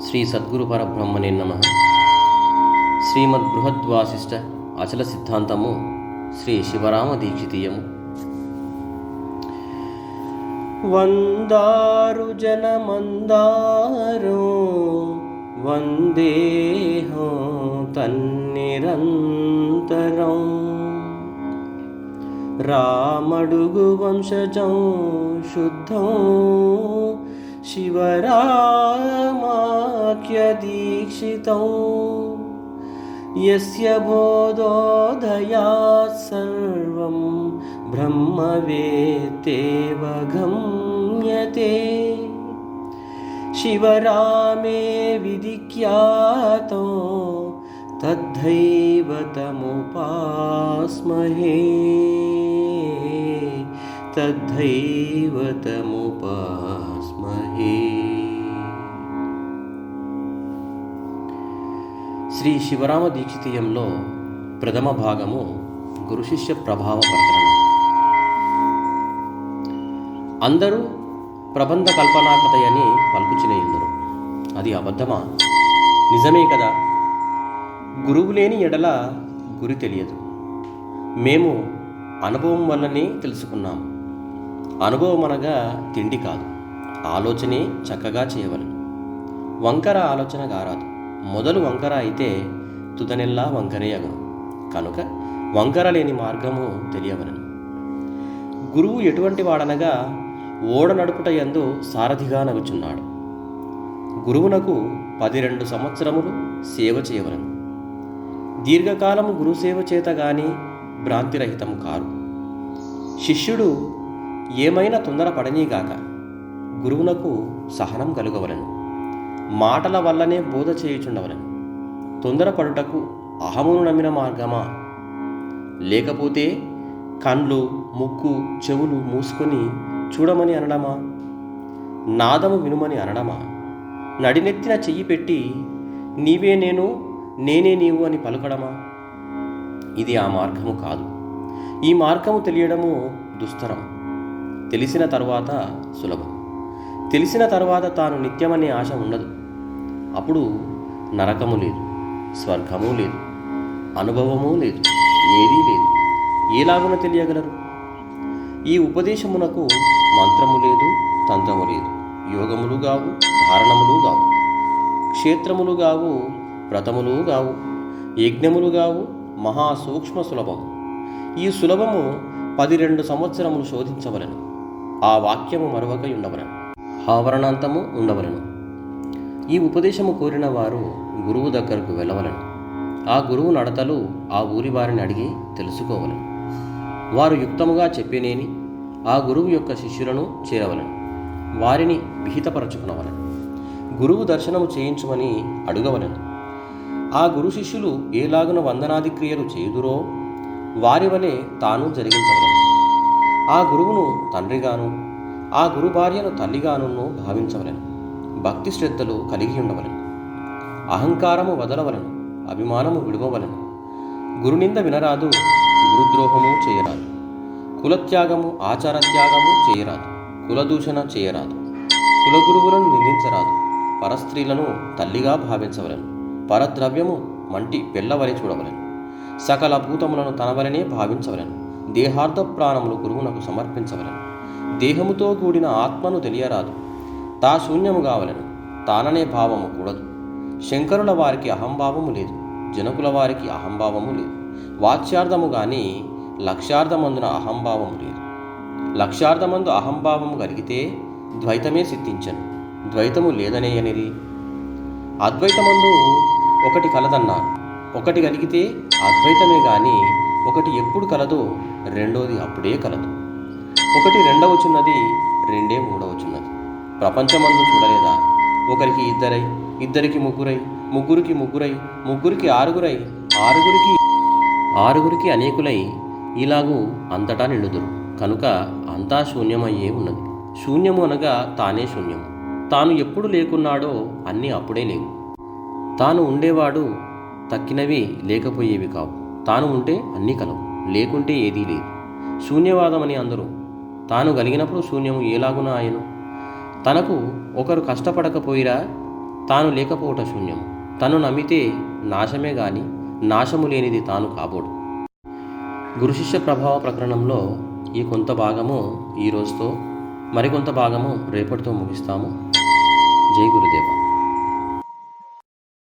శ్రీ సద్గురు పరబ్రహ్మణే నమ. శ్రీమద్ బృహద్వాసిష్ట అచల సిద్ధాంతము శ్రీ శివరామ దీక్షితీయము. వందారు జనమందారు వందేహో తన్నిరంతరం. రామడుగు వంశజం శుద్ధం శివరా ्यदीक्षितौ यस्य बोधोदयात् सर्वं ब्रह्मवेतेव गम्यते। शिवरामे विधिज्ञातो तद्धैवतमुपास्महे। तद्धैवतमुपा శ్రీ శివరామ దీక్షితీయంలో ప్రథమ భాగము గురుశిష్య ప్రభావ ప్రకటన. అందరూ ప్రబంధ కల్పనా కథయని ఇందరు. అది అబద్ధమా? నిజమే కదా. గురువు లేని ఎడల గురి తెలియదు. మేము అనుభవం వల్లనే తెలుసుకున్నాం. అనుభవం అనగా తిండి కాదు. ఆలోచనే చక్కగా చేయవలను. వంకర ఆలోచన గారాదు. మొదలు వంకర అయితే తుదనెల్లా వంకరే కనుక వంకర లేని మార్గము తెలియవలను గురువు ఎటువంటి వాడనగా ఓడ నడుపుట యందు సారథిగా నగుచున్నాడు. గురువునకు పదిరెండు సంవత్సరములు సేవ చేయవలను దీర్ఘకాలము గురుసేవ చేత గాని భ్రాంతిరహితం కారు. శిష్యుడు ఏమైనా తొందర పడనీగాక గురువునకు సహనం కలుగవలను. మాటల వల్లనే బోధ చేయుచుండవలను తొందరపడుటకు అహమును నమ్మిన మార్గమా? లేకపోతే కండ్లు ముక్కు చెవులు మూసుకొని చూడమని అనడమా? నాదము వినుమని అనడమా? నడినెత్తిన చెయ్యి పెట్టి నీవే నేను నేనే నీవు అని పలకడమా? ఇది ఆ మార్గము కాదు. ఈ మార్గము తెలియడము దుస్తరం. తెలిసిన తర్వాత సులభం. తెలిసిన తర్వాత తాను నిత్యమనే ఆశ ఉండదు. అప్పుడు నరకము లేదు స్వర్గము లేదు అనుభవము లేదు ఏదీ లేదు. ఏలాగున తెలియగలరు? ఈ ఉపదేశమునకు మంత్రము లేదు తంత్రము లేదు యోగములు గావు ధారణములు గావు క్షేత్రములు గావు వ్రతములు గావు యజ్ఞములు గావు మహా సూక్ష్మ సులభము. ఈ సులభము పది రెండు సంవత్సరములు శోధించవలను. ఆ వాక్యము మరొక ఉండవలను ఆవరణాంతము ఉండవలను. ఈ ఉపదేశము కోరిన వారు గురువు దగ్గరకు వెళ్ళవలను. ఆ గురువు నడతలు ఆ ఊరి వారిని అడిగి తెలుసుకోవలను. వారు యుక్తముగా చెప్పినేని ఆ గురువు యొక్క శిష్యులను చేరవలను. వారిని విహితపరచుకునవలను గురువు దర్శనము చేయించమని అడుగవలను. ఆ గురు శిష్యులు ఏలాగున వందనాది క్రియలు చేయుదురో వారి వలె తాను జరిగించవలను. ఆ గురువును తండ్రిగాను ఆ గురు భార్యను తల్లిగాను భావించవలను. భక్తి శ్రద్ధలు కలిగి ఉండవలను. అహంకారము వదలవలను. అభిమానము విడవవలను. గురునింద వినరాదు గురుద్రోహము చేయరాదు. కులత్యాగము ఆచారత్యాగము చేయరాదు. కులదూషణ చేయరాదు. కులగురువులను నిందించరాదు. పరస్త్రీలను తల్లిగా భావించవలను. పరద్రవ్యము మంటి పెళ్ళవలి చూడవలను. సకల భూతములను తనవలనే భావించవలను. దేహార్థ ప్రాణములు గురువునకు సమర్పించవలను. దేహముతో కూడిన ఆత్మను తెలియరాదు. తా శూన్యము కావలను. తాననే భావము కూడదు. శంకరుల వారికి అహంభావము లేదు. జనకుల వారికి అహంభావము లేదు. వాచ్యార్థము కానీ లక్ష్యార్థమందున అహంభావము లేదు. లక్ష్యార్థమందు అహంభావము కలిగితే ద్వైతమే సిద్ధించను. ద్వైతము లేదనేయనిది. అద్వైతమందు ఒకటి కలదన్నారు. ఒకటి కలిగితే అద్వైతమే కానీ ఒకటి ఎప్పుడు కలదో రెండోది అప్పుడే కలదు. ఒకటి రెండవచున్నది రెండే మూడవచున్నది. ప్రపంచమందు చూడలేదా? ఒకరికి ఇద్దరై ఇద్దరికి ముగ్గురై ముగ్గురికి ముగ్గురై ముగ్గురికి ఆరుగురై ఆరుగురికి ఆరుగురికి అనేకులై ఇలాగూ అంతటా నిండుదురు కనుక అంతా శూన్యమయ్యే ఉన్నది. శూన్యము అనగా తానే శూన్యము. తాను ఎప్పుడు లేకున్నాడో అన్నీ అప్పుడే లేవు. తాను ఉండేవాడు తక్కినవి లేకపోయేవి కావు. తాను ఉంటే అన్నీ కలవు. లేకుంటే ఏదీ లేదు. శూన్యవాదమని అందరూ తాను కలిగినప్పుడు శూన్యము ఏలాగున ఆయను? తనకు ఒకరు కష్టపడకపోయిరా తాను లేకపోవట శూన్యం తను నమ్మితే నాశమే గాని నాశము లేనిది తాను కాబోడు. గురుశిష్య ప్రభావ ప్రకరణంలో ఈ కొంత భాగము ఈ రోజుతో మరికొంత భాగము రేపటితో ముగిస్తాము. జై గురుదేవ.